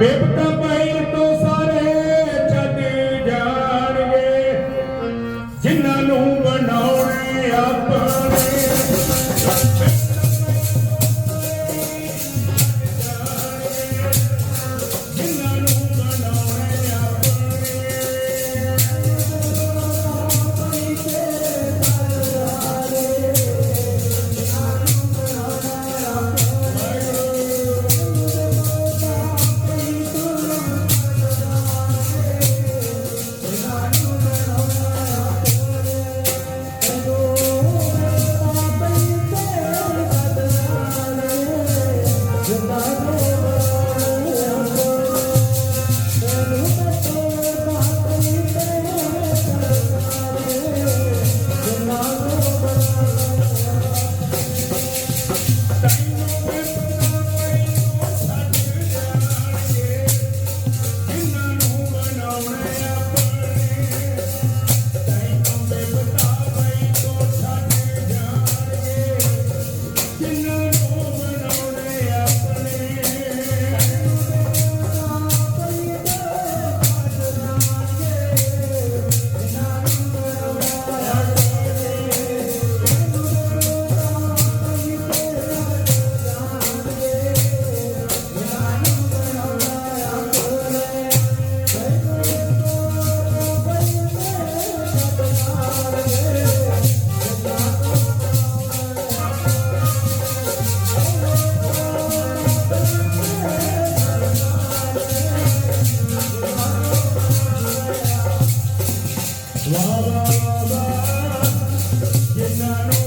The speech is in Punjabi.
ਬੇਬਤਾ ਭਾਈ ਤੋਂ ਸਾਰੇ ਛੱਡ ਜਾਣਗੇ। ਜਿਨ੍ਹਾਂ ਨੂੰ La, la, la,